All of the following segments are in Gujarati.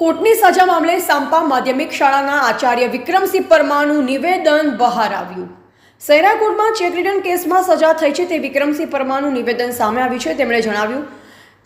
કોર્ટની સજા મામલે સાંપા માધ્યમિક શાળાના આચાર્ય વિક્રમસિંહ પરમારનું નિવેદન બહાર આવ્યું. સૈરા કોર્ટમાં ચેક કેસમાં સજા થઈ છે તે વિક્રમસિંહ પરમારનું નિવેદન સામે આવ્યું છે. તેમણે જણાવ્યું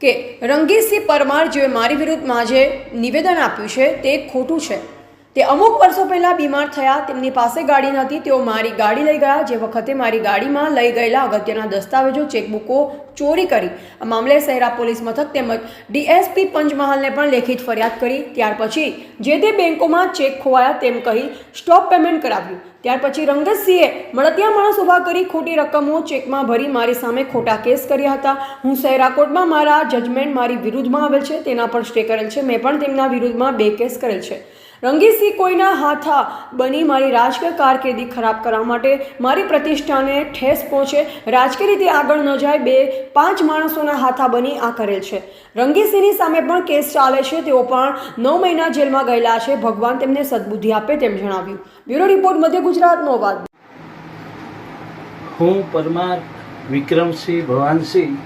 કે રંગીસિંહ પરમાર જેઓએ મારી વિરુદ્ધમાં જે નિવેદન આપ્યું છે તે ખોટું છે. તે અમુક વર્ષો પહેલાં બીમાર થયા, તેમની પાસે ગાડી નહોતી, તેઓ મારી ગાડી લઈ ગયા. જે વખતે મારી ગાડીમાં લઈ ગયેલા અગત્યના દસ્તાવેજો, ચેકબુકો ચોરી કરી. આ મામલે શહેરા પોલીસ મથક તેમજ ડીએસપી પંચમહાલને પણ લેખિત ફરિયાદ કરી. ત્યાર પછી જે તે બેંકોમાં ચેક ખોવાયા તેમ કહી સ્ટોપ પેમેન્ટ કરાવ્યું. ત્યાર પછી રંગતસિંહે મળતિયા માણસ ઊભા કરી ખોટી રકમો ચેકમાં ભરી મારી સામે ખોટા કેસ કર્યા હતા. હું શહેરા કોર્ટમાં મારા જજમેન્ટ મારી વિરુદ્ધમાં આવેલ છે, તેના પર સ્ટે કરેલ છે. મેં પણ તેમના વિરુદ્ધમાં બે કેસ કરેલ છે. રંગીસિંહ કોઈના હાથા બની મારી રાજકીય કારકિર્દી ખરાબ કરવા માટે મારી પ્રતિષ્ઠાને ઠેસ પહોંચે, રાજકીય રીતે આગળ ન જાય, બે પાંચ માણસોના હાથા બની આ કરેલ છે. રંગીસિંહની સામે પણ કેસ ચાલે છે, તેઓ પણ નવ મહિના જેલમાં ગયેલા છે, ભગવાન તેમને સદબુદ્ધિ આપે તેમ જણાવ્યું. બ્યુરો રિપોર્ટ, મધ્ય ગુજરાતનો વાત. હું પરમાર વિક્રમસિંહ ભવાનસિંહ,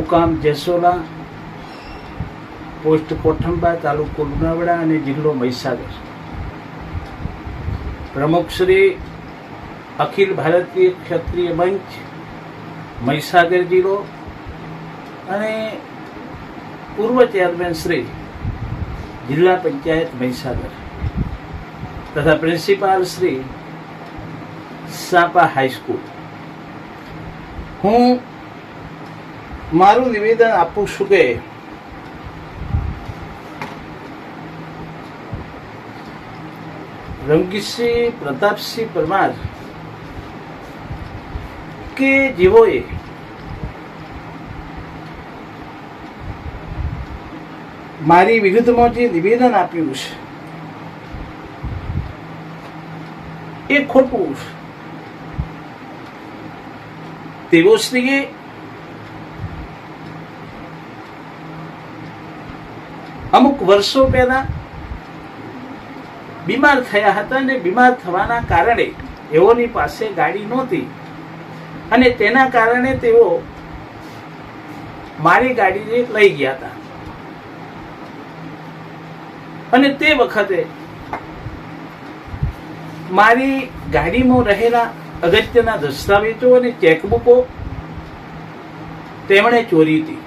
મુકામ જેસોલા પોસ્ટ કોઠંબા તાલુકો લુણાવાડા અને જિલ્લો મહીસાગર. પ્રમુખ શ્રી અખિલ ભારતીય ક્ષત્રિય મંચ, મહીસાગર જિલ્લો અને પૂર્વ ચેરમેન શ્રી જિલ્લા પંચાયત મહીસાગર તથા પ્રિન્સિપાલ શ્રી સાપા હાઈસ્કૂલ. હું મારું નિવેદન આપું છું કે રંગીસિંહ પ્રતાપસિંહ પરમાર, કે જેઓએ મારી વિરુદ્ધમાં જે નિવેદન આપ્યું છે, એ ખોટું છે. તેઓ શ્રીએ અમુક વર્ષો પહેલા બીમાર થયા હતા અને બીમાર થવાના કારણે એઓની પાસે ગાડી નહોતી. અને તેના કારણે તેઓ મારી ગાડીને લઈ ગયા હતા. અને તે વખતે મારી ગાડીમાં રહેલા અગત્યના દસ્તાવેજો અને ચેકબુકો તેમણે ચોરી હતી.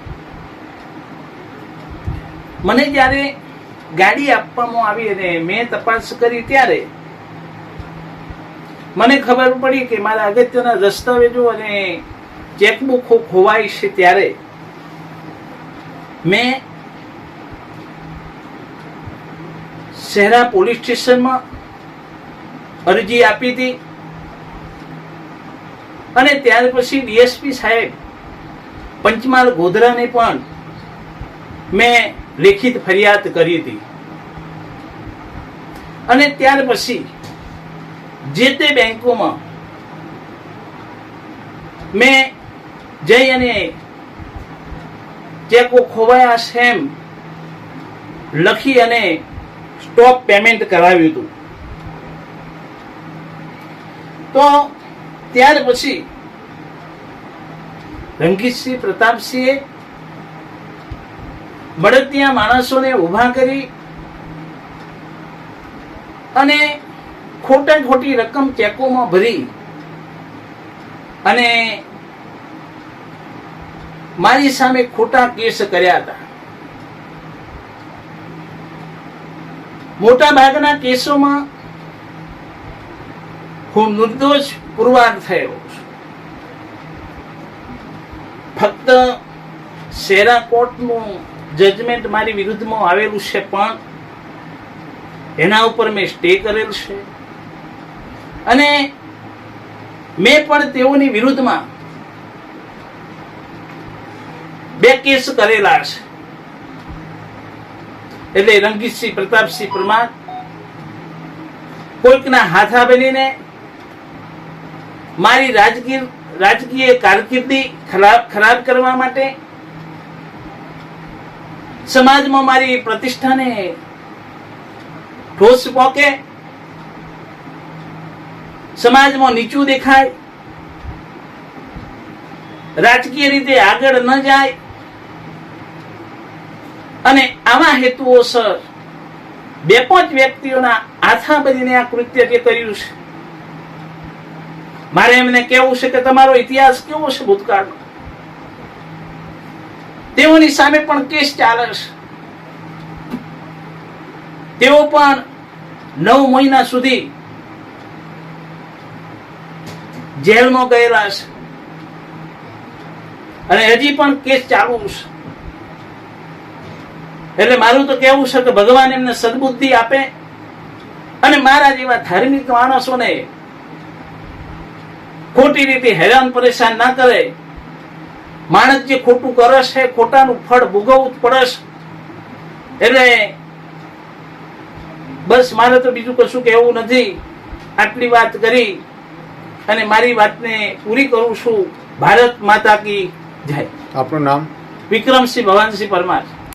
મને જ્યારે ગાડી આપવામાં આવી અને મેં તપાસ કરી ત્યારે મને ખબર પડી કે મારા અગત્યના દસ્તાવેજો અને ચેકબુકો ખોવાઈ છે ત્યારે મેં શહેરા પોલીસ સ્ટેશનમાં અરજી આપી હતી અને ત્યાર પછી ડીએસપી સાહેબ પંચમહાલ ગોધરાને પણ મેં લેખિત ફરિયાદ કરી હતી. અને ત્યાર પછી જે તે બેંકોમાં મેં જઈ અને ચેકો ખોવાયા એમ લખી અને સ્ટોપ પેમેન્ટ કરાવ્યું હતું. તો ત્યાર પછી રંગીતસિંહ પ્રતાપસિંહે મળતિયા માણસોને ઊભા કરી અને ખોટા ખોટી રકમ ચેકોમાં ભરી અને મારી સામે ખોટા કેસ કર્યા હતા. મોટા ભાગના કેસોમાં હું નિર્દોષ પુરવાર થયો ફક્ત શેરા કોર્ટનું જજમેન્ટ મારી વિરુદ્ધમાં આવેલું છે પણ એના ઉપર મેં સ્ટે કરેલ છે. અને મેં પણ તેઓની વિરુદ્ધમાં બે કેસ કરેલા છે. એટલે રંગીતસિંહ, પ્રતાપસિંહ પરમાર કોઈકના હાથા બનીને મારી રાજકીય રાજકીય કારકિર્દી ખરાબ ખરાબ કરવા માટે સમાજમાં મારી પ્રતિષ્ઠાને ઠોસ પોકે, સમાજમાં નીચું દેખાય, રાજકીય રીતે આગળ ન જાય, અને આવા હેતુઓસર બે પાંચ વ્યક્તિઓના આથા બનીને આ કૃત્ય જે કર્યું છે. મારે એમને કેવું છે કે તમારો ઇતિહાસ કેવો છે ભૂતકાળનો તેઓની સામે પણ કેસ ચાલે છે. તેઓ પણ નવ મહિના સુધી જેલમાં ગયેલા છે. અને હજી પણ કેસ ચાલુ છે. એટલે મારું તો કેવું છે કે ભગવાન એમને સદબુદ્ધિ આપે અને મારા જેવા ધાર્મિક માણસોને ખોટી રીતે હેરાન પરેશાન ના કરે માણસ જે ખોટું કરે છે ખોટાનું ફળ ભોગવવું જ પડે છે. એટલે બસ મારે તો બીજું કશું કહેવું નથી. આટલી વાત કરી અને મારી વાતને પૂરી કરું છું. ભારત માતા કી જય. આપનું નામ? વિક્રમસિંહ ભવાનસિંહ પરમાર.